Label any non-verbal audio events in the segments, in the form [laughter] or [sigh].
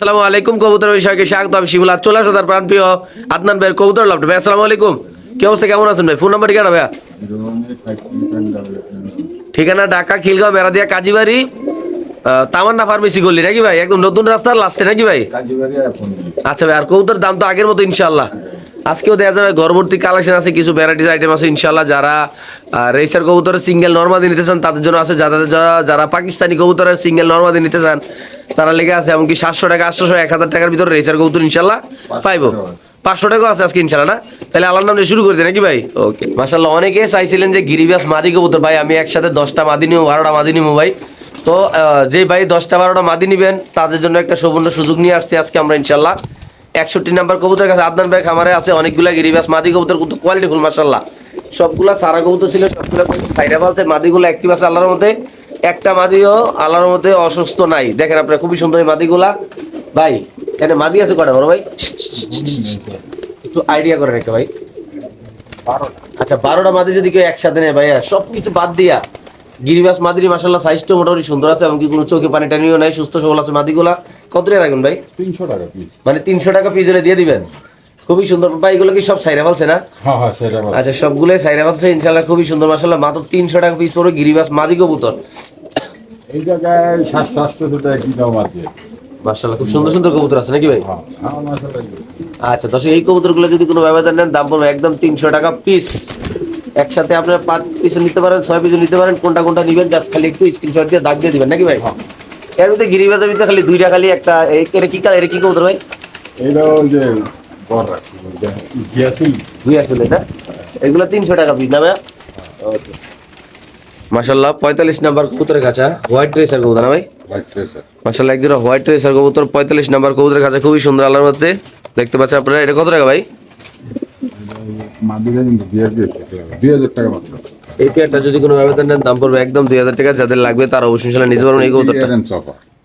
আসসালামু আলাইকুম কবুতর বিষয়কে স্বাগত। আমি শিমুল আর চলে আসো তার প্রাণপ্রিয় আদনান ভাইয়ের কবুতর লাভ ভাই আসসালামু আলাইকুম। কি অবস্থা কেমন আছেন ভাই? ফোন নাম্বার কেন ভাইয়া? ঠিকানা ঢাকা খিলগাঁও মেরাদিয়া কাজীবাড়ি তামান্না ফার্মেসি গলি নাকি ভাই? একদম নতুন রাস্তার লাস্টে নাকি ভাই? আচ্ছা ভাই আর কবুতর দাম তো আগের মতো ইনশাল্লাহ আজকেও দেখা যাবে ঘরবর্তী কালেকশন আছে কিছু ভ্যারাইটিস আইটেম আছে ইনশাল্লাহ যারা রেসার কবুতরের সিঙ্গেল নর্মাদি নিতে চান তাদের জন্য আছে। যারা যারা- যারা পাকিস্তানি কবুতরের সিঙ্গেল নর্মাদি নিতে চান তারা লেগে আছে এমনকি সাতশো টাকা আটশো এক হাজার টাকার ভিতরে রেসার কবুতর ইনশাল্লাহ পাইবো। পাঁচশো টাকাও আছে আজকে ইনশাল্লাহ না? তাহলে আল্লাহর নাম শুরু করে নাকি ভাই? ওকে। মাসাল্লাহ অনেকে চাইছিলেন যে গিরিবাস মাদি কবুতর ভাই আমি একসাথে দশটা মাদি নিবো বারোটা মাদি নিবো ভাই। তো যে ভাই দশটা বারোটা মাদি নিবেন তাদের জন্য একটা সুবর্ণ সুযোগ নিয়ে আসছি আজকে আমরা ইনশাল্লাহ একষট্টি নাম্বার কবুতর কাছে আদনান ভাই খামারে আছে, অনেকগুলা গিরিবাস মাদি কবুতর কিন্তু কোয়ালিটি ফুল মাসাল্লাহ সবগুলা সারা কবুতর ছিল, সবগুলা সাইডা পালছে, মাদিগুলো অ্যাক্টিভ আছে আল্লাহর মধ্যে একটা মাদিও আল্লাহর মধ্যে অসুস্থ নাই। দেখেন আপনারা, খুবই সুন্দর মাদিগুলা। ভাই, এখানে মাদি আছে কটা বড় ভাই? একটু আইডিয়া করে রেখে ভাই। আচ্ছা বারোটা মাদি যদি কেউ একসাথে নেয় ভাইয়া সব কিছু বাদ দিয়া। গিরিবাস মাদির মাসাল্লাহ সাইজটা মোটামুটি সুন্দর আছে এমনকি কোনো চোখে পানি টানিও নাই সুস্থ সবল আছে মাদিগুলা। কত টাকা রাখবেন ভাই? তিনশো টাকা পিস মানে তিনশো টাকা পিস দিয়ে দিবেন? খুবই সুন্দর। ভাই এগুলো কি সব সাইরা বলছে না? হ্যাঁ হ্যাঁ। আচ্ছা সবগুলো সাইরা বলছে ইনশাল্লাহ খুবই সুন্দর মাসাল্লাহ মাত্র তিনশো টাকা পিস পড়বে গিরিবাস মাদি কবুতর। এই জায়গায় সাতশো কি দাম আছে। মাসাল্লাহ খুব সুন্দর সুন্দর কবুতর আছে নাকি ভাই? হ্যাঁ আচ্ছা দর্শক এই কবুতরগুলো যদি কোনো ব্যবধান নেন দাম পড়বে একদম তিনশো টাকা পিস একসাথে আপনারা পাঁচ পিস নিতে পারেন ছয় পিস নিতে পারেন কোনটা কোনটা নিবেন জাস্ট খালি একটু স্ক্রিনশট দিয়ে দাগ দিয়ে দিবেন নাকি ভাই? এর মধ্যে গিরিবাজার ভিতরে খালি দুইটা খালি একটা এটা কি কালার এটা কি কবুতর ভাই? এইটা ওই যে আসলে এটা? এগুলো তিনশো টাকা পিস না ভাই মাসাল্লাহ পঁয়তাল্লিশ নাম্বার কবুতরের কাছা হোয়াইট রেসার কবুতর না ভাই? হোয়াইট ট্রেসার মাসাল্লাহ এক জোড়া হোয়াইট রেসার কবুতর পঁয়তাল্লিশ নাম্বার কবুতরের কাছে খুবই সুন্দর আল্লাহর মধ্যে। দেখতে পাচ্ছেন আপনারা এটা কত টাকা ভাই? মাদিরা কিন্তু বিয়ার দিয়েছে দুই হাজার টাকা মাত্র। এই পেয়ারটা যদি কোনো ব্যবধান নেন দাম পড়বে একদম দুই হাজার টাকা। যাদের লাগবে তারা অবশ্যই ইনশাল্লাহ নিতে পারবেন এই কবুতরটা।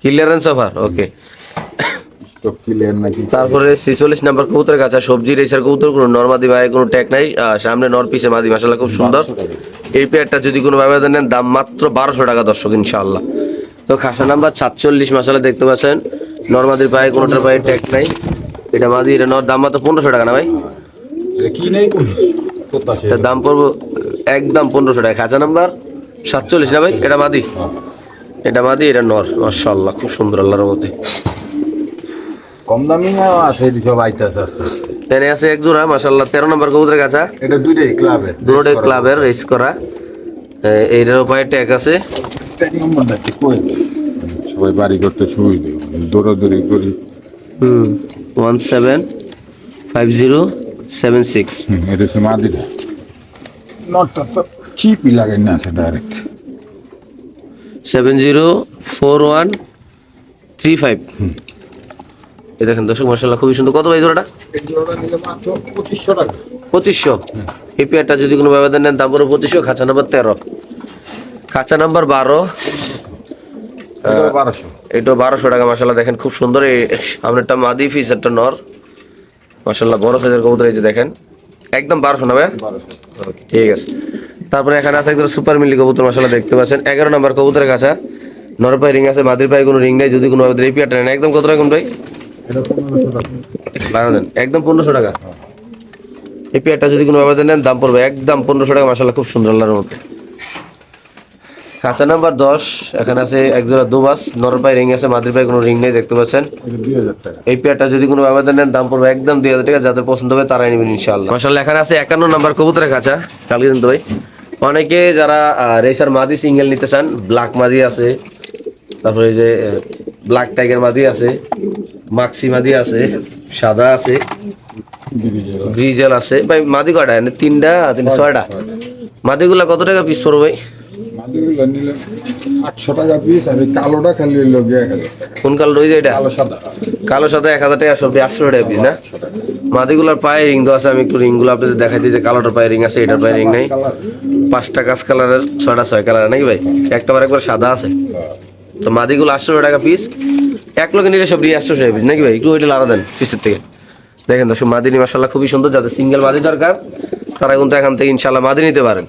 ক্লিয়ারেন্স অফার ওকে তারপরে ছেচল্লিশ নাম্বার কবুতরের কাছে সবজি রেসার কবুতর কোনো ভাই কোনো ট্যাগ নাই। সামনে নর পিসে মাদি মাসাল্লাহ খুব সুন্দর। এই পেয়ারটা যদি কোনো ব্যবধান নেন দাম মাত্র বারোশো টাকা দর্শক ইনশাআল্লাহ। তো খাসা নাম্বার সাতচল্লিশ মাসাল্লাহ দেখতে পাচ্ছেন। নর্মাদির পায়ে কোনোটার পায়ে ট্যাগ নাই। এটা মাদি এটা নর দাম মাত্র পনেরোশো টাকা না ভাই? কি নেই এটার দাম পড়ব একদম পনেরোশো টাকা। খাঁচা নাম্বার সাতচল্লিশ না ভাই? এটা মাদি। এটা মাদি এটা নর। মার্শাল্লাহ খুব সুন্দর আল্লাহর মধ্যে কম দামি আছে সব এক জোড়া মার্শাল্লাহ তেরো নম্বর কবুতরের কাছা এটা দুইটাই ক্লাবের দুটোটাই ক্লাবের রেস করা। এইটার উপায় ট্যাগ আছে। নম্বরটা কি কই? সবাই বাড়ি করতে সুবিধা দৌড়াদৌড়ি করি। হুম one seven five zero seven six এটা হচ্ছে মাদিরা নটটা তো চিপই লাগে না আছে direct seven zero four one three five এই দেখেন দর্শক মার্শাল্লাহ খুবই সুন্দর। কত ভাই জোড়াটা? পঁচিশশো টাকা। পঁচিশশো? এই পেয়ারটা যদি কোনো ব্যবধান নেন দাম পড়বে পঁচিশশো খাঁচা নাম্বার তেরো। খাঁচা নাম্বার বারো। এটাও বারোশো। এটা বারোশো টাকা মাসাল্লাহ দেখেন খুব সুন্দর। এই সামনেরটা মাদি ফিস একটা নর। মাসাল্লাহ বড় সাইজের কবুতর এই যে দেখেন। একদম বারোশো না ঠিক আছে। তারপরে এখানে আছে একদম সুপার মিলি কবুতর মাসাল্লাহ দেখতে পাচ্ছেন। এগারো নম্বর কবুতরের কাছে নর পায়ে রিং আছে মাদির পায়ে কোনো রিং নেই যদি কোনো এই পেয়ারটা নেন একদম কত রকম ভাই? একদম পনেরোশো টাকা। এই পেয়ারটা যদি কোনো ব্যবধান নেন দাম পড়বে একদম পনেরোশো টাকা মাসাল্লাহ খুব সুন্দর আল্লাহর মধ্যে কাঁচা নাম্বার দশ, এখানে আছে একজোড়া দুবাস নর পায়ে রিং আছে মাদির পায়ে কোনো রিং নেই, দেখতে পাচ্ছেন। এই পেয়ারটা যদি কোনো ব্যবধান নেন, দাম পড়বে একদম দুই হাজার টাকা, যাদের পছন্দ হবে তারাই নেবেন ইনশাল্লাহ মাসাল্লাহ এখানে আছে একান্ন নাম্বার কবুতরের কাছা কালকে কিন্তু ভাই। অনেকে যারা রেসার মাদি সিঙ্গেল নিতে চান, ব্ল্যাক মাদি আছে, তারপরে যে ব্ল্যাক টাইগার মাদি আছে, মাক্সি মাদি আছে, সাদা আছে, গ্রিজেল আছে। ভাই, মাদি এনে তিনটা তিন ছয়টা? মাদিগুলা কত টাকা পিস পড়বে ভাই? মাদিগুলো নিলে আটশো টাকা পিস আর কালোটা খালি হইল এক হাজার কোন কাল রয়ে যায় এটা? কালো সাদা। কালো সাদা এক হাজার টাকা সবজি আটশো টাকা পিস না? পায়ে রিং দেওয়া আছে আমি একটু রিংগুলো আপনাদের দেখাই দিই যে কালোটার পায়ে রিং আছে এটার পায়ে রিং নেই। পাঁচটা কাজ কালারের ছয়টা ছয় কালার নাকি ভাই? একটা বার একবার সাদা আছে। তো মাদিগুলো আটশো টাকা পিস এক লোকে নিলে সব রিং আটশো টাকা পিস নাকি ভাই? একটু ওইটা লাড়া দেন পিসের থেকে। দেখেন দর্শক মাদিনী মাসাল্লাহ খুবই সুন্দর যাদের সিঙ্গেল মাদি দরকার তারা কিন্তু এখান থেকে ইনশাল্লাহ মাদি নিতে পারেন।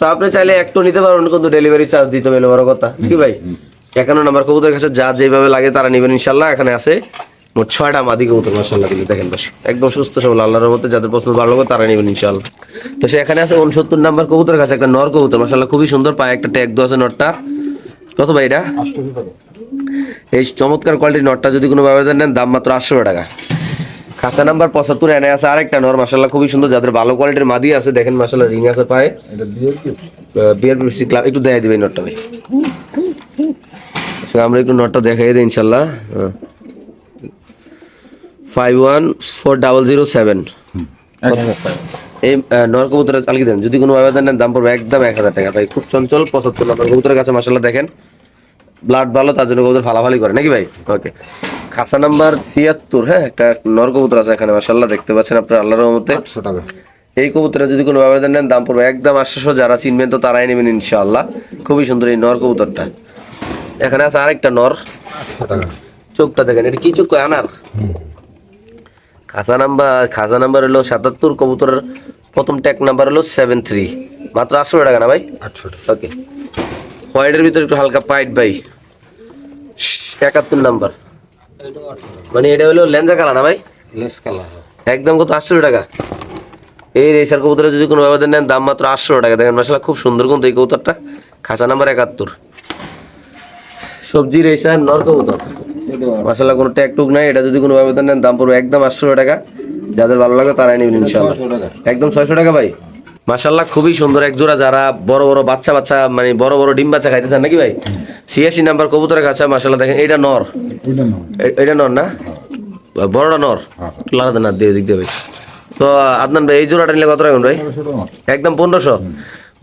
তো আপনি চাইলে একটু নিতে পারবেন কিন্তু ডেলিভারি চার্জ দিতে হবে বড় কথা। কি ভাই? একান্ন নাম্বার কবুতরের কাছে যা যেভাবে লাগে তারা নেবেন ইনশাল্লাহ এখানে আছে মোট ছয়টা মাদি কবুতর মাসাল্লাহ দিলে দেখেন বস একদম সুস্থ সবল আল্লাহর মধ্যে যাদের পছন্দ ভালো হবে তারা নেবেন ইনশাল্লাহ তো সেখানে আছে উনসত্তর নাম্বার কবুতরের কাছে একটা নর কবুতর মাসাল্লাহ খুবই সুন্দর পায়ে একটা ট্যাগ দেওয়া আছে নটটা কত ভাই এটা? এই চমৎকার কোয়ালিটির নটটা যদি কোনো ব্যবধান নেন দাম মাত্র আটশো টাকা। খাতা নাম্বার পঁচাত্তর এনে আছে আরেকটা নর মাসাল্লাহ খুবই সুন্দর যাদের ভালো কোয়ালিটির মাদি আছে দেখেন মাসাল্লাহ রিং আছে পায়ে। এটা দিয়ে কি বিয়ার পিসি ক্লাব একটু দেখাই দিবে নটটা ভাই আচ্ছা, আমরা একটু নটটা দেখাই দিই ইনশাল্লাহ five one four double zero seven এই নর কবুতরের কালকে দেন যদি কোনো ব্যবধান নেন দাম পড়বে একদম এক হাজার টাকা। ভাই খুব চঞ্চল পঁচাত্তর নম্বর কবুতরের কাছে মাসাল্লাহ দেখেন। ব্লাড ভালো তার জন্য কবুতর ফালাফালি করে নাকি ভাই? ওকে খাসা নাম্বার ছিয়াত্তর হ্যাঁ? একটা নর কবুতর আছে এখানে মাসাল্লাহ দেখতে পাচ্ছেন আপনার আল্লাহর রহমতে। আটশো টাকা। এই কবুতরে যদি কোনো ব্যবধান নেন দাম পড়বে একদম আটশোশো যারা চিনবেন তো তারাই নেবেন ইনশাআল্লাহ। খুবই সুন্দর এই নর কবুতরটা। এখানে আছে আরেকটা নর। চোখটা দেখেন এটা কি চোখ আনার? খাজা নাম্বার খাজা নাম্বার হলো সাতাত্তর কবুতরের প্রথম ট্যাগ নাম্বার হলো সেভেন থ্রি মাত্র আটশো টাকা না ভাই? আটশো টাকা। ওকে হোয়াইটের ভিতরে একটু হালকা পাইট ভাই। একাত্তর নাম্বার। মানে এটা হলো লেঞ্জা কালা না ভাই? একদম কত আটশো টাকা। এই রেসার কবুতরে যদি কোনো ব্যবধান নেন দাম মাত্র আটশো টাকা। দেখেন মশলা খুব সুন্দর কিন্তু এই কবুতরটা। খাঁচা নাম্বার একাত্তর। সবজি রেসার নর কবুতর। মশলা কোনো ট্যাগ টুক নাই। এটা যদি কোনো ব্যবধান নেন দাম পড়বে একদম আটশো টাকা। যাদের ভালো লাগে তারাই নেবেন ইনশাল্লাহ একদম ছয়শো টাকা ভাই। মাশাল্লাহ খুবই সুন্দর। এক জোড়া যারা বড় বড় বাচ্চা বাচ্চা মানে বড় বড় ডিম বাচ্চা খাইতে চান নাকি ভাই? ছিয়াশি নাম্বার কবুতরের কাছে মাশাল্লাহ দেখেন এটা নর। এটা নর না? বড়টা নর? হ্যাঁ। লাগাতে না দিয়ে দিক দিয়ে ভাই। তো আদনান ভাই এই জোড়াটা নিলে কত রাখবেন ভাই? একদম পনেরোশো।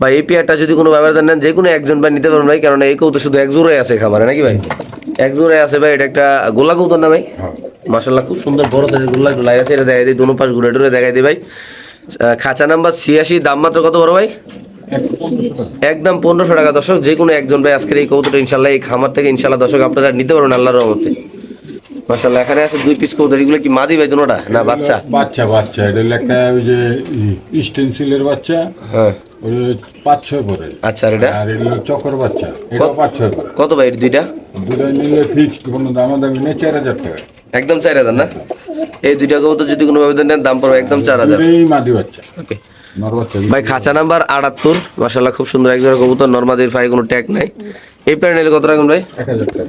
ভাই এই পেয়ারটা যদি কোনো ব্যবহার নেন যে কোনো একজন ভাই নিতে পারবেন ভাই কারণ এই কৌতো শুধু এক জোড়াই আছে খামারে নাকি ভাই? এক জোড়াই আছে ভাই এটা একটা গোলা কৌতো না ভাই? হ্যাঁ। মাসাল্লাহ খুব সুন্দর বড় সাইজের গোল্লা একটু লাই আছে এটা দেখাই দিই দুনো পাশ ঘুরে টুরে দেখাই দিই ভাই। খাঁচা নাম্বার ছিয়াশি দাম মাত্র কত বড় ভাই? একদম পনেরোশো টাকা দর্শক যে কোনো একজন ভাই আজকের এই কৌতুটা ইনশাল্লাহ এই খামার থেকে ইনশাল্লাহ দর্শক আপনারা নিতে পারবেন আল্লাহর রহমতে। মাসাল্লাহ এখানে আছে দুই পিস কৌতুর এগুলো কি মাদি ভাই দুনোটা না বাচ্চা? বাচ্চা বাচ্চা এটা লেখা ওই যে স্টেন্সিলের বাচ্চা। হ্যাঁ। পাঁচ ছয় পরে আচ্ছা আর এটা? আর এগুলো চকর বাচ্চা। এটাও পাঁচ ছয় পরে কত ভাই এটা দুইটা? নিলে ফিক্সড কোনো দামাদামি নেই চার হাজার টাকা। একদম চার হাজার না? এই দুইটা কবুতর যদি কোনো ব্যবধান নেন দাম পড়বে একদম চার হাজার। দুটোই মাদি বাচ্চা। ওকে। ভাই খাঁচা নাম্বার আটাত্তর। মাসাল্লাহ খুব সুন্দর এক জোড়া কবুতর নর্মাদের ফাই কোনো ট্যাগ নাই। এই পেয়ার নিলে কত রাখুন ভাই? এক হাজার টাকা।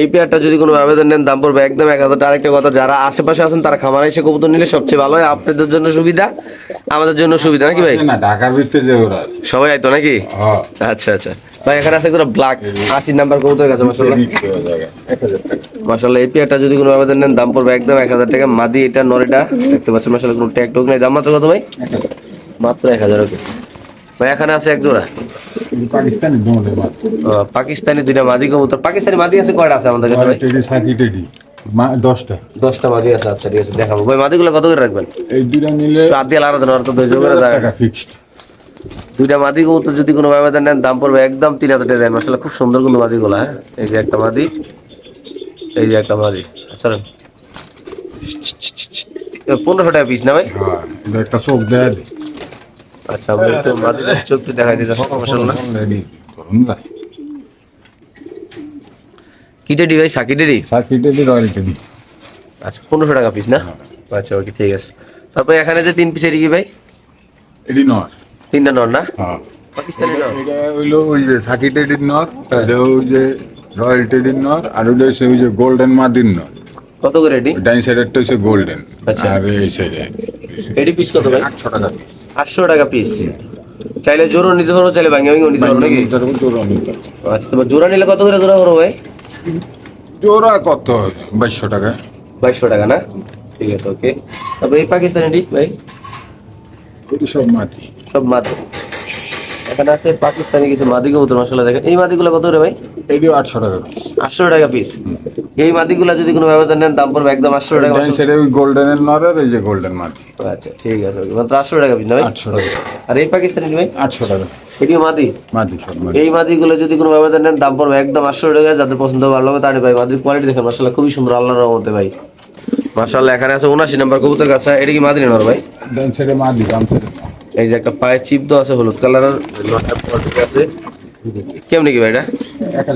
এই পেয়ারটা যদি কোনো আবেদন নেন দাম পড়বে একদম এক হাজার। আরেকটা কথা যারা আশেপাশে আছেন তারা খামারে এসে কবুতর নিলে সবচেয়ে ভালো হয়। আপনাদের জন্য সুবিধা আমাদের জন্য সুবিধা নাকি ভাই? ঢাকার ভিতরে যে ওরা সবাই আইতো নাকি? হ্যাঁ। আচ্ছা আচ্ছা। ভাই এখানে আছে একটা ব্ল্যাক আশি নাম্বার কবুতর কাছে মাসাল্লাহ মাসাল্লাহ এই পেয়ারটা যদি কোনো আবেদন নেন দাম পড়বে একদম এক হাজার টাকা। মাদি এটা নরেটা দেখতে পাচ্ছেন মাসাল্লাহ কোনো ট্যাগ টুক নেই। দাম মাত্র কত ভাই? মাত্র এক হাজার ওকে। ভাই এখানে আছে এক জোড়া। পাকিস্তানি দুইটা মাদি কবুতর। পাকিস্তানি মাদি আছে কয়টা আছে আমাদের কাছে ভাই? দশটা দশটা মাদি আছে আচ্ছা ঠিক আছে দেখাবো। ভাই মাদিগুলো কত করে রাখবেন? এই দুটা নিলে রাত দিয়ে আলাদা নয় তো দুই দুই করে হাজার দেয়। টাকা ফিক্সড দুইটা মাদি কবুতর যদি কোনো ব্যবধান নেন দাম পড়বে একদম তিন হাজার টাকা। আসলে খুব সুন্দর কিন্তু মাদিগুলো হ্যাঁ? এই যে একটা মাদি এই যে একটা মাদি আচ্ছা পনেরোশো টাকা পিস না ভাই? হ্যাঁ একটা চোখ দেয় আচ্ছা আমরা একটু চোখটি দেখাই দিতে কি ভাই? সাকি সাকি রয়্যাল টেডি। আচ্ছা পনেরোশো টাকা পিস না? আচ্ছা ওকে ঠিক আছে। তারপরে এখানে যে তিন পিস এটি কি ভাই? এডি নর তিনটা নর না? হ্যাঁ। পাকিস্তানি নর এটা হইল ওই যে সাকি নর হ্যাঁ। এটা ওই যে রয়্যাল টেডির নর আর হচ্ছে ওই যে গোল্ডেন মাদির নর কত করে এটি? ডাইন সাইডেরটা হচ্ছে গোল্ডেন আচ্ছা। আর এই সাইডে এটি পিস কত ভাই? আটশো টাকা আটশো টাকা পিস চাইলে জোরও নিতে পারো চাইলে ভাঙে ভাঙেও নিতে পারো নাকি? আচ্ছা তোমার জোড়া নিলে কত করে জোড়া করো ভাই? জোড়া কত? বাইশশো টাকা। বাইশশো টাকা না? ঠিক আছে ওকে তারপরে এই পাকিস্তানি ভাই? সব মাটি। সব মাদি এখানে আছে পাকিস্তানি কিছু মাদি কবুতর মশলা দেখেন। এই মাদিগুলো কত করে ভাই? এটিও আটশো টাকা আটশো টাকা পিস এই মাদিগুলো যদি কোনো ব্যবধান নেন দাম পড়বে একদম আটশো টাকা সাইডে ওই গোল্ডেনের নর আর এই যে গোল্ডেন মাটি। আচ্ছা ঠিক আছে মাত্র আটশো টাকা পিস না ভাই? আটশো টাকা। আর এই পাকিস্তানি ভাই? আটশো টাকা। এটিও মাদি? মাটি এই মাদিগুলো যদি কোনো ব্যবধান নেন দাম পড়বে একদম আটশো টাকা যাদের পছন্দ ভালো হবে তাহলে ভাই। মাদির কোয়ালিটি দেখেন মাসাল্লাহ খুবই সুন্দর আল্লাহর রহমতে ভাই। মাসাল্লাহ এখানে আছে উনাশি নাম্বার কবুতর গাছা এটা কি মাদি নেওয়ার ভাই? ডাইন সাইডে মাটি বাম সাইডে এই যে একটা পায়ে চিপ দেওয়া আছে হলুদ কালারের কোয়ালিটি আছে। কেমনি কি ভাই এটা? টাকা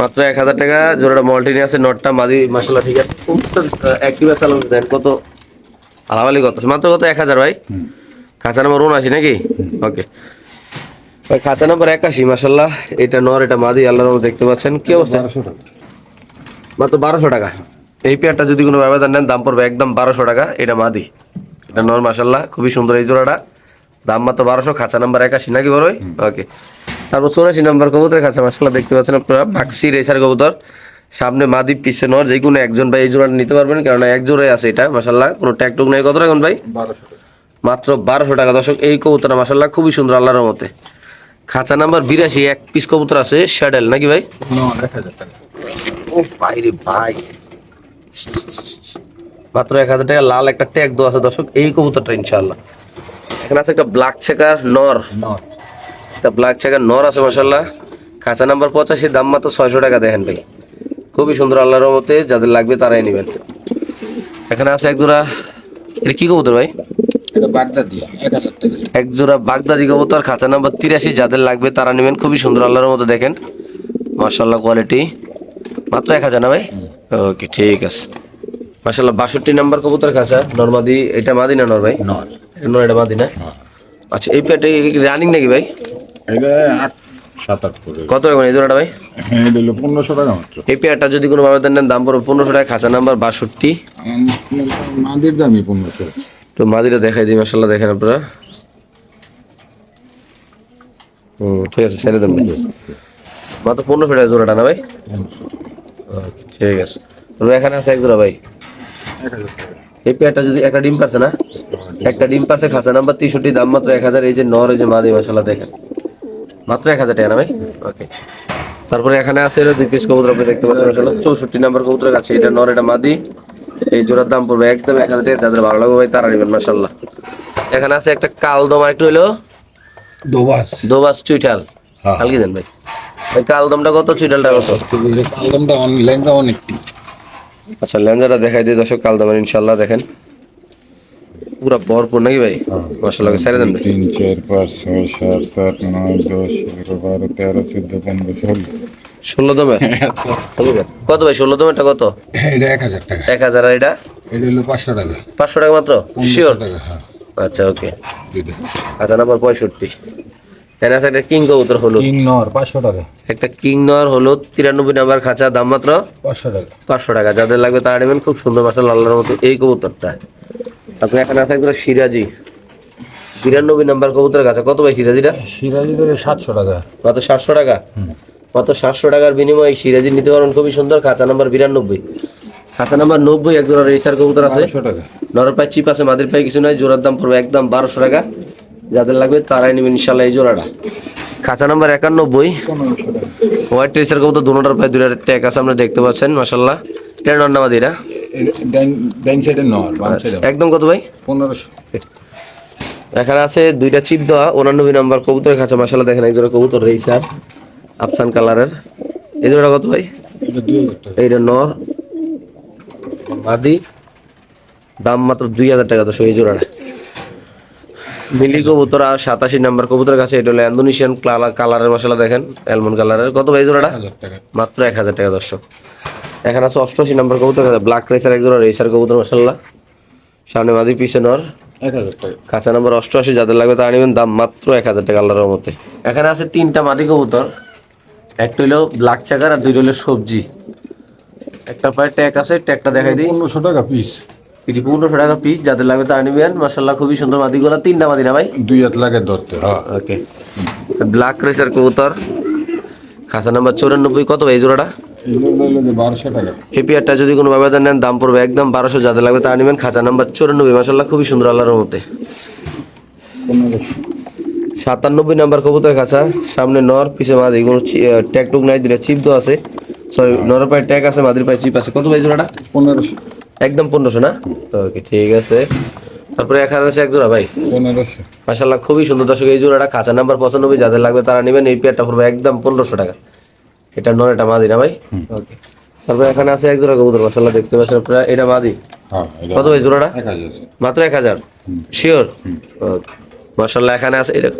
মাত্র এক হাজার টাকা জোড়াটা মল্টিনি আছে নটটা মাদি মাসাল্লাহ ঠিক আছে। অ্যাক্টিভা চালানো দেন কত? আলাবালি কত মাত্র কত? এক হাজার ভাই। খাঁচা নাম্বার উনআশি নাকি? ওকে। ভাই খাঁচা নাম্বার একাশি মাসাল্লাহ এটা নর এটা মাদি আল্লাহর রহমতে দেখতে পাচ্ছেন। কি অবস্থা? মাত্র বারোশো টাকা। এই পেয়ারটা যদি কোনো ব্যবধান নেন দাম পড়বে একদম বারোশো টাকা। এটা মাদি। এটা নর মাসাল্লাহ খুবই সুন্দর এই জোড়াটা। দাম মাত্র বারোশো খাঁচা নাম্বার একাশি নাকি বড় ওকে। তারপর চৌরাশি নাম্বার কবুতর খাঁচা মাসাল্লাহ দেখতে পাচ্ছেন আপনারা মাক্সি রেসার কবুতর। সামনে মাদি পিছে নর যে কোনো একজন ভাই এই জোড়াটা নিতে পারবেন কারণ এক জোড়াই আছে এটা মাসাল্লাহ কোনো ট্যাকটুক নেই। কত রাখুন ভাই? মাত্র বারোশো টাকা। দর্শক এই কবুতরটা মাসাল্লাহ খুবই সুন্দর আল্লাহর মতে খাঁচা নাম্বার বিরাশি এক পিস কবুতর আছে শ্যাডেল নাকি ভাই? ও ভাই রে ভাই। মাত্র এক হাজার টাকা লাল একটা ট্যাগ দেওয়া আছে দর্শক এই কবুতরটা ইনশাল্লাহ এখানে আছে একটা ব্ল্যাক চেকার নর। না একটা ব্ল্যাক চেকার নর আছে মাসাল্লাহ খাঁচা নাম্বার পঁচাশি দাম মাত্র ছয়শো টাকা দেখেন ভাই। খুবই সুন্দর আল্লাহর মতে যাদের লাগবে তারাই নেবেন। এখানে আছে এক জোড়া এটা কি কবুতর ভাই? এটা বাগদাদি এক হাজার টাকা। এক জোড়া বাগদাদি কবুতর খাঁচা নাম্বার তিরাশি যাদের লাগবে তারা নেবেন। খুবই সুন্দর আল্লাহর মতো দেখেন। মার্শাল্লাহ কোয়ালিটি মাত্র এক হাজার না ভাই? ওকে ঠিক আছে। মার্শাল্লাহ বাষট্টি নাম্বার কবুতর খাঁচা নর্মাদি এটা মাদি না নর ভাই? নয় এটা নর এটা মাদি না? আচ্ছা এই প্যাটে রানিং নাকি ভাই? এটা আট সাত আট করে। কত রাখবেন এই জোড়াটা ভাই? হ্যাঁ পনেরোশো টাকা মাত্র। এই পেয়ারটা যদি কোনো ব্যবধান নেন দাম পড়বে পনেরোশো টাকা খাঁচা নাম্বার বাষট্টি। মাদের দামই পনেরোশো। তো মাদিটা দেখাই দিই মার্শাল্লাহ দেখেন আপনারা। হুম ঠিক আছে ছেড়ে দেন ভাই। মাত্র পনেরোশো টাকা জোড়াটা না ভাই? ঠিক আছে। এখানে আছে এক জোড়া ভাই। টাকা এই পেয়ারটা যদি একটা ডিম পারছে না? একটা ডিম পারছে খাসা নাম্বার তেষট্টি দাম মাত্র এক হাজার। এই যে নর এই যে মাদি মশলা দেখেন। মাত্র এক হাজার টাকা না ভাই? ওকে। তারপরে এখানে আছে দুই পিস কবুতর আপনি দেখতে পাচ্ছেন আসলে চৌষট্টি নাম্বার কবুতর আছে এটা নর এটা মাদি এই জোড়ার দাম পড়বে একদম এক হাজার টাকা। যাদের ভালো লাগবে ভাই তারা নেবেন মাসাল্লাহ এখানে আছে একটা কালদম আর একটু হইল দোবাস। দোবাস চুইঠাল। হ্যাঁ। কালকে দেন ভাই। ভাই কালদমটা কত? চুইঠালটা কত? কালদমটা অনেক লেঙ্গা অনেকটি আচ্ছা লেঞ্জাটা দেখাই দিই। দর্শক কালদমের ইনশাল্লাহ দেখেন। পুরা ভরপুর নাকি ভাই? মশলা ছেড়ে দেন তিন চার পাঁচ ছয় সাত আট নয় দশ এগারো বারো তেরো চোদ্দ পনেরো ষোলো। ষোলো দমে কত ভাই? ষোলো দমেরটা কত? এটা এক হাজার টাকা। এক হাজার আর এটা? এটা হলো পাঁচশো টাকা। পাঁচশো টাকা মাত্র? শিওর টাকা হ্যাঁ। আচ্ছা ওকে। আচ্ছা নাম্বার পঁয়ষট্টি। আছে একটা কিং কবুতর হলুদ। তিন নর পাঁচশো টাকা। একটা কিং নর হলুদ তিরানব্বই নাম্বার খাঁচা দাম মাত্র পাঁচশো টাকা। পাঁচশো টাকা। যাদের লাগবে তারা নেবেন খুব সুন্দর মাসাল আল্লাহর মতো এই কবুতরটা। তারপরে এখানে আছে একটা সিরাজি। বিরানব্বই নাম্বার কবুতর কাছে। কত ভাই সিরাজিটা? সিরাজি সাতশো টাকা। মাত্র সাতশো টাকা? মাত্র সাতশো টাকার বিনিময়ে সিরাজি নিতে পারেন খুবই সুন্দর। খাঁচা নাম্বার বিরানব্বই। খাঁচা নাম্বার নব্বই এক জোড়া রেসার কবুতর আছে। নরের পায়ে চিপ আছে মাদের পায়ে কিছু নাই। জোড়ার দাম পড়বে একদম বারোশো টাকা। যাদের লাগবে তারাই নেবেন ইনশাল্লাহ এই জোড়াটা। খাঁচা নাম্বার একানব্বই। হোয়াইট রেসার কবুতর দুটার পায়ে দুটার ট্যাগ আছে আপনারা দেখতে পাচ্ছেন মাসাল্লাহ এটা ডাইন নর একদম কত ভাই? পনেরোশো। এখানে আছে দুইটা চিপ দেওয়া উনানব্বই নাম্বার কবুতরের খাঁচা মাসাল্লাহ দেখেন একজোড়া কবুতর রেসার আফসান কালারের এই জোড়া কত ভাই? এইটা নর মাদি দাম মাত্র দুই হাজার টাকা দশ এই জোড়াটা। মিলি কবুতর আর সাতাশি নাম্বার কবুতরের কাছে এটা হলো ইন্দোনেশিয়ান কালারের মশলা দেখেন অ্যালমন্ড কালারের। কত ভাই জোড়াটা? টাকা। মাত্র এক হাজার টাকা দর্শক। এখানে আছে অষ্টআশি নাম্বার কবুতর ব্ল্যাক রেসার এক জোড়া রেসার কবুতর মশাল্লা সামনে মাদি পিছে নর। এক হাজার টাকা। কাঁচা নাম্বার অষ্টআশি যাদের লাগবে তারা নেবেন দাম মাত্র এক হাজার টাকা আল্লাহর মতে এখানে আছে তিনটা মাদি কবুতর। একটা হলো ব্ল্যাক চাকার আর দুইটা হলো সবজি। একটা পায়ে ট্যাগ আছে ট্যাগটা দেখাই দিই। পনেরোশো টাকা পিস এটি পনেরোশো টাকা পিস যাদের লাগবে তারা নেবেন মাসাল্লাহ খুবই সুন্দর মাদিগুলা তিনটা মাদি না ভাই? দুই হাত লাগে ধরতে ওকে ব্ল্যাক রেসার কবুতর খাঁচা নাম্বার চৌরানব্বই কত ভাই জোড়াটা? এই পেয়ারটা যদি কোনো ব্যবধান নেন দাম পড়বে একদম বারোশো যাদের লাগবে তারা নেবেন খাঁচা নাম্বার চৌরানব্বই মাসাল্লাহ খুবই সুন্দর আল্লাহর মতে সাতানব্বই নাম্বার কবুতর খাঁচা সামনে নর পিছে মাদি কোনো ট্যাগ টুক নাই দিলে চিপ তো আছে। সরি নরের পায়ে ট্যাগ আছে মাদির পায়ে চিপ আছে। কত ভাই জোড়াটা? পনেরোশো। একদম পনেরোশো না? ওকে ঠিক আছে। তারপরে এক হাজার আছে এক জোড়া ভাই? মাসাল্লাহ খুবই সুন্দর দর্শক এই জোড়াটা খাঁচা নাম্বার পঁচানব্বই যাদের লাগবে তারা নেবেন। এই পেয়ারটা পড়বে একদম পনেরোশো টাকা। এটা নর এটা মাদি না ভাই? ওকে। তারপরে এখানে আছে এক জোড়া কবুতর মাসাল্লাহ দেখতে পাচ্ছেন আপনারা। এটা মাদি? হ্যাঁ কত ভাই জোড়াটা? মাত্র এক হাজার? শিওর মাসাল্লাহ এখানে আছে এটা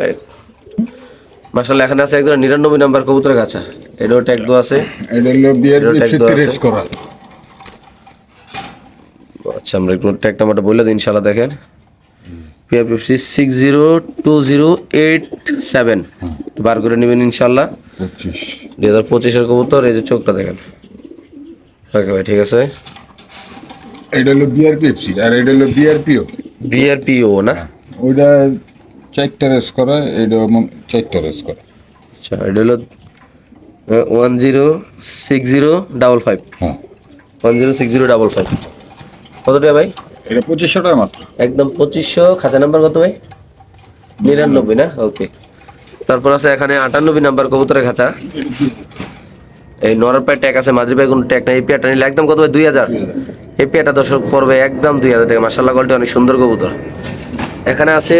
মাসাল্লাহ এখানে আছে একজন নিরানব্বই নাম্বার কবুতর গাছা এটাও ট্যাগ দেওয়া আছে। এটা হলো বিয়ের। করা আচ্ছা আমরা একটু ট্যাগ নাম্বারটা বলে দিই ইনশাল্লাহ দেখেন। PRPFC six zero two zero eight seven বার করে নেবেন ইনশাল্লাহ দুই হাজার পঁচিশের কবুতর এই যে চোখটা দেখেন। ওকে ভাই ঠিক আছে। এটা হলো বিয়ার পেপসি আর এটা হলো বিয়ার পিও বিআরপিও না? ওইটা চারটা রেস করা এটা চারটা রেস করা। আচ্ছা এটা হলো one zero six zero double five হ্যাঁ। One zero six zero double five কত টাকা ভাই? এটা পঁচিশশো টাকা মাত্র। একদম পঁচিশশো। খাঁচা নাম্বার কত ভাই? নিরানব্বই না? ওকে। তারপর আছে এখানে আটানব্বই নাম্বার কবুতরের খাঁচা। এই নরের পায়ে ট্যাগ আছে মাদ্রি পায়ে কোনো ট্যাগ নাই। এই পেয়ারটা নিলে একদম কত ভাই? দুই হাজার। এই পেয়ারটা দর্শক পড়বে একদম দুই হাজার টাকা। মার্শাল্লাহ কোয়ালিটি অনেক সুন্দর কবুতর। এখানে আছে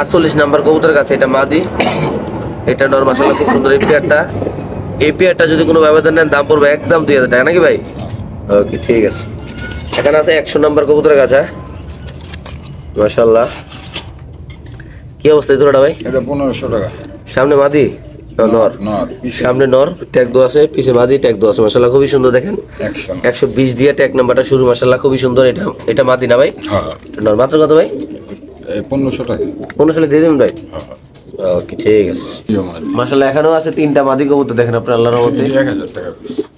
আটচল্লিশ নাম্বার কবুতরের কাছে এটা মাদি। এটা নর মার্শাল্লাহ খুব সুন্দর এই পেয়ারটা এই পেয়ারটা যদি কোনো ব্যবধান নেন দাম পড়বে একদম দুই হাজার টাকা। নাকি ভাই? ওকে ঠিক আছে। এখানে আছে একশো নাম্বার কবুতরের কাছে মার্শাল্লাহ কি অবস্থা জোড়াটা ভাই? এটা পনেরোশো টাকা। সামনে মাদি? নর নর। সামনে নর ট্যাগ আছে পিছে মাদি ট্যাগ আছে। মাসাল্লাহ খুবই সুন্দর দেখেন। একশো বিশ দিয়ে ট্যাগ নাম্বারটা শুরু মাসাল্লাহ খুবই সুন্দর। এটা এটা মাদি না ভাই? হ্যাঁ। নর। মাত্র কত ভাই? পনেরোশো টাকা। পনেরো সালে দিয়ে দেবেন ভাই? হ্যাঁ। ওকে ঠিক আছে। মাসাল্লাহ এখানেও আছে তিনটা মাদি কবুতর দেখেন আপনার আল্লাহর মধ্যে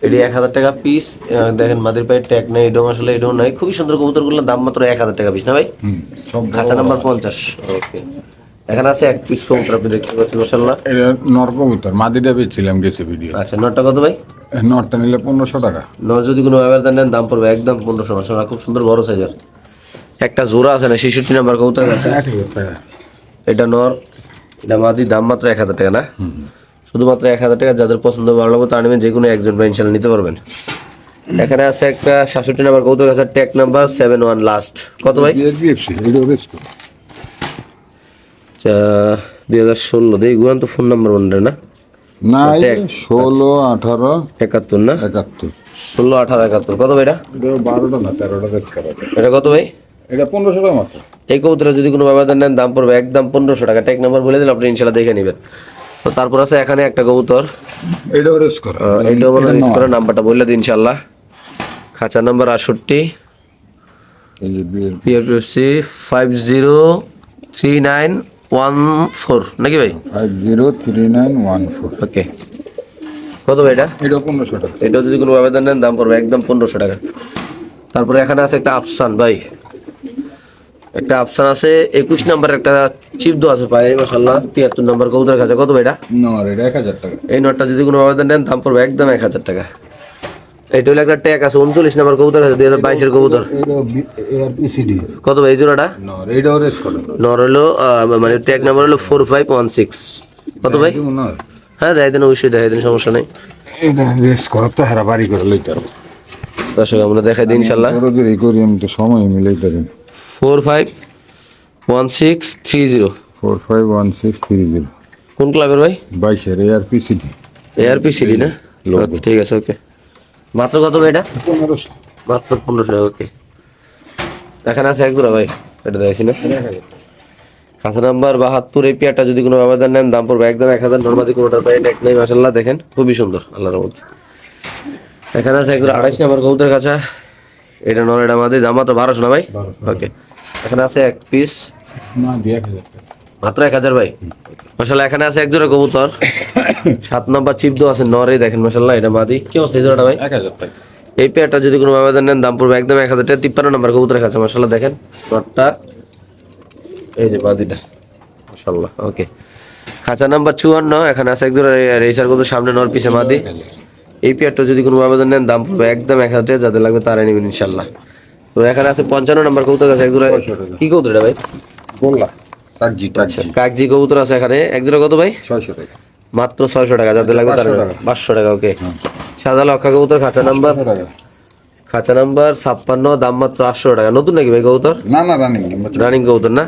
এটি এক হাজার টাকা পিস দেখেন মাদির পায়ে ট্যাগ নেই এটাও আসলে এটাও নাই। খুবই সুন্দর কবুতরগুলোর দাম মাত্র এক হাজার টাকা পিস না ভাই? খাঁচা নাম্বার পঞ্চাশ। ওকে এখানে আছে এক পিস কবুতর আপনি দেখতে পাচ্ছেন মাসাল্লাহ এটা নর কবুতর মাদিটা বেচছিলাম গেছে ভিডিও আচ্ছা নটটা কত ভাই? নরটা নিলে পনেরোশো টাকা। নয় যদি কোনো ব্যবহার নেন দাম পড়বে একদম পনেরোশো মাসে খুব সুন্দর বড় সাইজের একটা জোড়া আছে না ছেষট্টি নাম্বার কবুতর আছে। এটা নর। এটা মাদি দাম মাত্র এক হাজার টাকা না? শুধুমাত্র এক হাজার টাকা যাদের পছন্দ ভালো লাগবে তারা নেবেন যে কোনো একজন বা ইনশাল্লাহ নিতে পারবেন। এখানে আছে একটা সাতষট্টি নাম্বার কবুতর আছে নাম্বার সেভেন ওয়ান লাস্ট। কত ভাই? রেস দুই হাজার ষোলো দিয়ে গুয়ান তো ফোন নাম্বার মনে না? ষোলো আঠারো একাত্তর না? একাত্তর। ষোলো আঠারো একাত্তর কত ভাই এটা? এটা বারোটা না তেরোটা এটা কত ভাই? এটা পনেরোশো টাকা মাত্র। এই কবুতরের যদি কোনো ব্যবধান নেন দাম পড়বে একদম পনেরোশো টাকা। ট্যাগ নাম্বার বলে দিলে আপনি ইনশাল্লাহ দেখে নেবেন। তো তারপর আছে এখানে একটা কবুতর। এটাও রেস করা। এইটাও মানে রিস করে নাম্বারটা বললে দিন ইনশাল্লাহ খাঁচা নাম্বার আটষট্টি। PFC five zero three nine one four নাকি ভাই? Five zero three nine one four okay কত ভাই এটা? এটাও পনেরোশো টাকা। এটাও যদি কোনো ব্যবধান নেন দাম পড়বে একদম পনেরোশো টাকা। তারপরে এখানে আছে একটা আফসান ভাই। একটা আফসান আছে একুশ নাম্বার একটা চিপ দো আছে পায়ে মাসাল্লাহ তিয়াত্তর নাম্বার কবুতর কাছে কত ভাই এটা? এটা এক হাজার টাকা। এই নোটটা যদি কোনো ব্যবধান নেন দাম পড়বে একদম এক হাজার টাকা। এইটা হলো একটা ট্যাগ আছে উনচল্লিশ নাম্বার কবুতর আছে দুই হাজার বাইশের কবুতর। কত ভাই জোড়াটা? নর হলো মানে ট্যাগ নাম্বার হলো ফোর ফাইভ ওয়ান সিক্স কত ভাই? হ্যাঁ দেখাই দেন অবশ্যই দেখাই দেন সমস্যা নেই। এটা রেস করা তো হারা বাড়ি করে লইতে দর্শক আমরা দেখাই দিই ইনশাল্লাহ করি আমি তো সময় মিলাইতে পারি four five one six three zero four five one six three zero কোন ক্লাবের ভাই? বাইশের এআর পিসিডি এআরপি সিডি না? ঠিক আছে ওকে। মাত্র কত ভাই এটা? পনেরোশো। মাত্র পনেরোশো ওকে। এখানে আছে এক ভাই এটা দেখছি না। খাতা নাম্বার বাহাত্তর এই পেয়ারটা যদি কোনো ব্যবধান নেন দাম পড়বে একদম এক হাজার নর্মাদি কোনোটার পাই এক নেই মাসাল্লাহ দেখেন খুবই সুন্দর আল্লাহর মধ্যে এখানে আছে একদম আড়াইশ নাম্বার কবুতর কাছা এটা নর এটা আমাদের দাম মাত্র বারোশো না ভাই? ওকে। এখানে আছে এক পিস মাত্র এক হাজার ভাই। মাসাল্লাহ এখানে আছে এক জোড়া কবুতর। [coughs] সাত নাম্বার আছে নরে দেখেন মাসাল্লাহ এটা মাদি। কি অবস্থা এই জোড়াটা ভাই? এক হাজার টাকা। এই পেয়ারটা যদি কোনো ব্যবধান নেন দাম পড়বে একদম এক হাজার টাকা। তিপ্পান্ন নম্বর কবুতরের কাছে মাসাল্লাহ দেখেন। নটটা এই যে বাদিটা মাসাল্লাহ ওকে খাঁচা নাম্বার চুয়ান্ন এখানে আছে একদম রেসার কত সামনে নর পিছে মাদি। এই পেয়ারটা যদি কোনো ব্যবধান নেন দাম পড়বে একদম এক হাজার টাকা। যাদের লাগবে তারাই নেবেন ইনশাল্লাহ তো এখানে আছে পঞ্চান্ন নম্বর কবুতর আছে একদম কি কবুতর এটা ভাই? বললাম কাকজি আচ্ছা কাকজি কবুতর আছে এখানে। এক জোড়া কত ভাই? ছয়শো টাকা। মাত্র ছয়শো টাকা যাদের লাগবে তার 500 টাকা। পাঁচশো টাকা ওকে সাদা লক্ষা কবুতর খাঁচা নাম্বার? খাঁচা নাম্বার ছাপ্পান্ন দাম মাত্র আটশো টাকা। নতুন নাকি ভাই কবুতর? না না রানিং রানিং কবুতর না?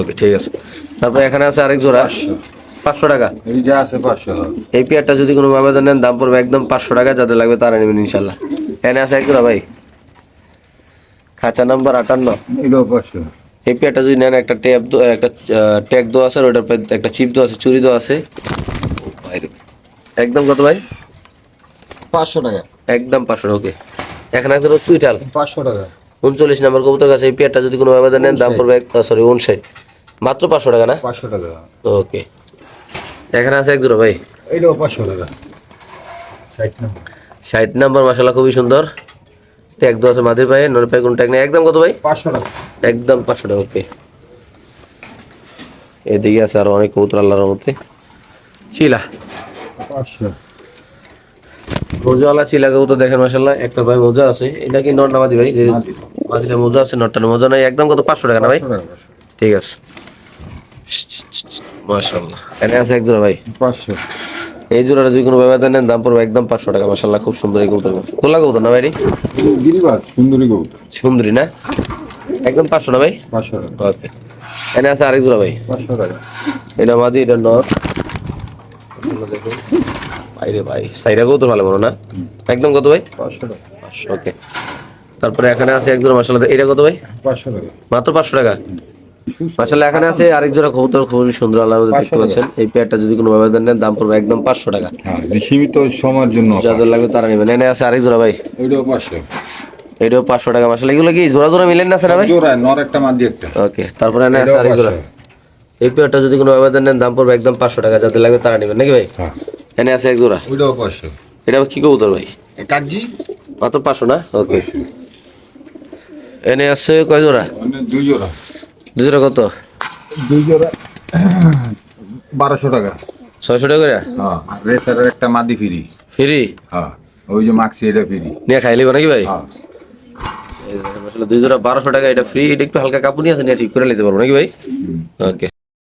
ওকে ঠিক আছে। তারপর এখানে আছে আরেক জোড়া। পাঁচশো। টাকা? এই যা আছে পাঁচশো। এই পেয়ারটা যদি কোনো নেন দাম পড়বে একদম পাঁচশো টাকা যাদের লাগবে তারা নেবেন ইনশাল্লাহ। এখানে আছে এক জোড়া ভাই। খাঁচা নাম্বার আটান্ন। এটাও পাঁচশো। এই পেয়ারটা যদি নেন একটা ট্যাপ একটা ট্যাগ দেওয়া আছে আর ওটার একটা চিপ দেওয়া আছে চুরি দেওয়া আছে। একদম কত ভাই? পাঁচশো টাকা। একদম পাঁচশো ওকে। এখানে একদম চুইটাল পাঁচশো টাকা। উনচল্লিশ নাম্বার কবুতর কাছে এই পেয়ারটা যদি কোনো ব্যবধান নেন দাম পড়বে সরি উনষাট। মাত্র পাঁচশো টাকা না? পাঁচশো টাকা। ওকে। এখানে আছে এক জোড়া ভাই। এইটাও পাঁচশো টাকা। ষাট নম্বর। ষাট নাম্বার মাসালা খুবই সুন্দর। ট্যাগ দেওয়া আছে মাদের ভাই নর পায়ে কোনো ট্যাগ নেই। একদম কত ভাই? পাঁচশো টাকা। একদম পাঁচশো টাকা ওকে এদিকে আছে আরও অনেক কবুতর আল্লাহর মধ্যে চিলা। পাঁচশো। মোজাওয়ালা চিলা কবুতর দেখেন মাসাল্লাহ একটা ভাই মোজা আছে। এটা কি নট না মাদি ভাই? যে মাদি। মাদিটা মোজা আছে নটটা মোজা নাই একদম কত? পাঁচশো টাকা না ভাই? ঠিক আছে। মাসাল্লাহ এখানে আছে এক জোড়া ভাই। পাঁচশো। এই জোড়াটা যদি কোনো ব্যবধান নেন দাম পড়বে একদম পাঁচশো টাকা। মাসাল্লাহ খুব সুন্দর এই কবুতর খোলা কবুতর না ভাই সুন্দরী কবুতর সুন্দরী না? একদম পাঁচশো না ভাই? পাঁচশো ওকে। এখানে আছে আরেক জোড়া ভাই। পাঁচশো টাকা। এটা মাদি এটা নর। দেখুন বাইরে ভাই সাইডা কবুতর ভালো বড় না? একদম কত ভাই? পাঁচশো টাকা। ওকে। তারপরে এখানে আছে এক জোড়া মাসাল্লাহ এটা কত ভাই? পাঁচশো টাকা। মাত্র পাঁচশো টাকা? মাসাল্লাহ এখানে আছে আরেক জোড়া কবুতর খুবই সুন্দর আল্লাহ দেখতে পাচ্ছেন। এই পেয়ারটা যদি কোনো ব্যবধান নেন দাম পড়বে একদম পাঁচশো টাকা। হ্যাঁ সীমিত সময়ের জন্য যাদের লাগবে তারা নেবেন। এনে আছে আরেক জোড়া ভাই। ওইটাও পাঁচশো। এটাও পাঁচশো টাকা। মাসাল্লাহ এগুলো কি জোড়া জোড়া মিলেন না স্যার ভাই? নর একটা মাদি একটা। ওকে তারপরে এনে আছে আরেক জোড়া। এই পেয়ারটা যদি কোনো ব্যবধান নেন দাম পড়বে একদম পাঁচশো টাকা। যাদের লাগবে তারা নেবেন নাকি ভাই? হ্যাঁ। এনে আছে এক জোড়া। ওইটাও পাঁচশো। এটা কি কবুতর ভাই? কাজি মাত্র পাঁচশো না? ওকে। এনে আছে কয় জোড়া? দুই জোড়া। দু জোড়া কত? দুই জোড়া [clears throat] বারোশো টাকা। ছয়শো টাকা করে? হ্যাঁ রেসারের একটা মাদি ফ্রি। ফ্রি? হ্যাঁ ওই যে মাক্সি এটা ফ্রি। নিয়ে খাই লিব নাকি ভাই? হ্যাঁ আসলে দুই জোড়া বারোশো টাকা এটা ফ্রি এটা একটু হালকা কাপুনি আছে নিয়ে ঠিক করে নিতে পারব নাকি ভাই? ওকে।